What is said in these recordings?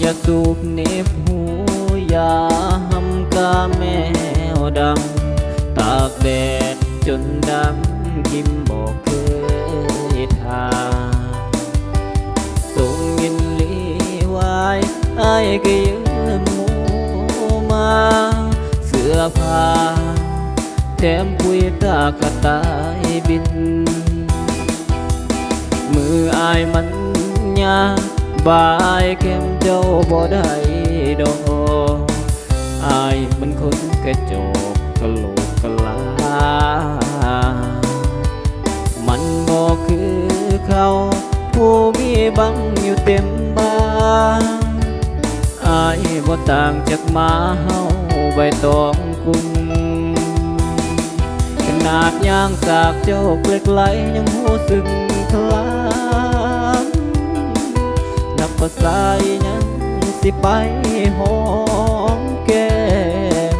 อยาสูบเน็บหูยาหำกาแมวดำ ตากแดดจนดำกิมบอกเคยทาส่งยินลีไว้ไอ้ก็ยืมหมูมา เสื้อผ้าแถมคุยตากระตายบิน มืออายมันยา บายแก้มเจ้าบ่ได้ดอกอายมันคนกระจกกะโหลกกะลา มันบ่คือเขาผู้มีบังอยู่เต็มบ้านอายบ่ต่างจากหมาเฮาใบตองกุมขนาดย่างสากเจ้าเกล็กไหลยังหูสึกคลา นับภาษาอีหยังสิไปหอมแก้ม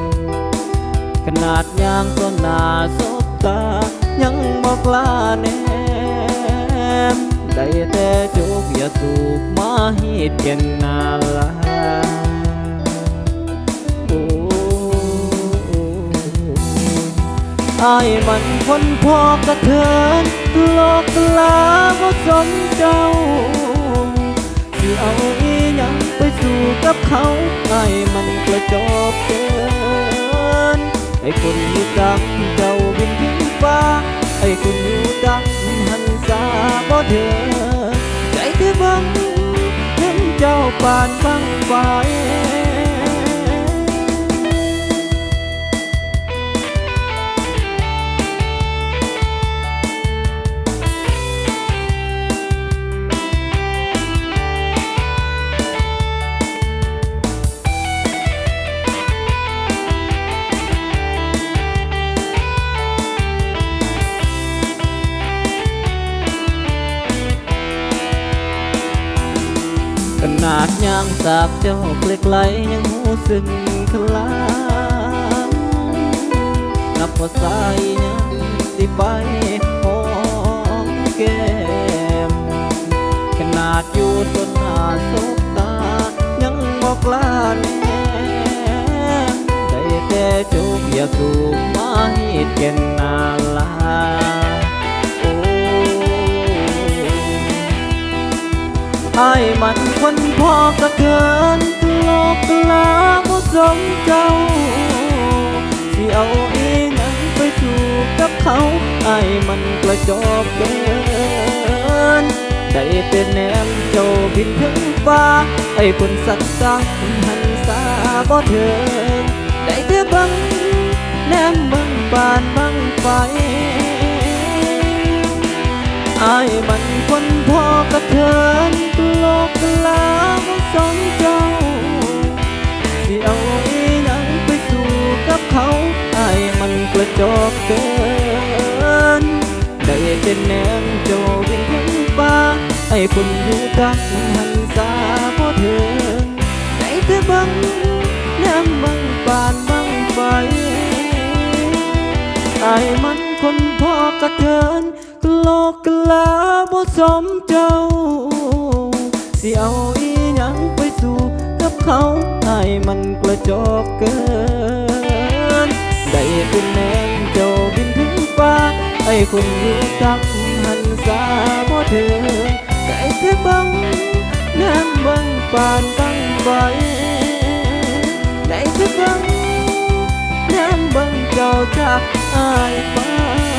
ขนาดยางต้นหนาสบตา ยังบอกลาแนมได้แต่จุกอย่าสูบมาฮีดเย็นนาลาโอ้อายมันคนพอกระเทินโลกกลาบ่สมเจ้า เอาอีหยังไปสู่กับเขาอายมันกระจอกเกินไอ้คนอยู่ดังเจ้าบินขึ้นฟ้า ไอ้คนอยู่ดังหันสาบ่เถิดใจที่บังเห็นเจ้าปานบังไฟ ขนาดยางสาบเจ้าเกล็กไหลยังหูซึ้งคลามนับภาษาอีหยังสิไปหอมแก้มขนาดอยู่ต้นหน้าสบตา ยังบอกลาแนมได้แต่จุกอย่าสูบมาฮีดเก่นนาลา ไอ้มันคนพอกระเทินโลกกลาบ่สมเจ้าสิเอาเอีหยังไปสู่กับเขาไอ้มันกระจอกเกินได้แต่แนมเจ้าบินถึงฟ้า ไอ้คนสักสังหันสาบ่เถิงได้แต่บังแนมบิ่งบานบังไฟายมันคนพอกระเทินโลกลาบ่สมเจ้า สิเอาอีหยังไปสู่กับเขาอายมันกระจอกเกิน ได้เป็นแนมโจบินถึงฟ้า ไอ้คนอยู่ดังหันสาบ่เถิงได้แต่บังแนมบังปานบังไฟไอ้มัน คนพอกระเทินกโลกกลาบ่สมเจ้า สิเอาอีหยังไปสู่กับเขาไอ้มันกระจอกเกิน ได้เป็นแนงเจ้าบินถึงฟ้าไอ้คนอยู่ตักหันสาบ่เถิงได้แต่บังแนมบังปานบังไฟได้แต่บังแนมเบิ่งเจ้าจาก อายมา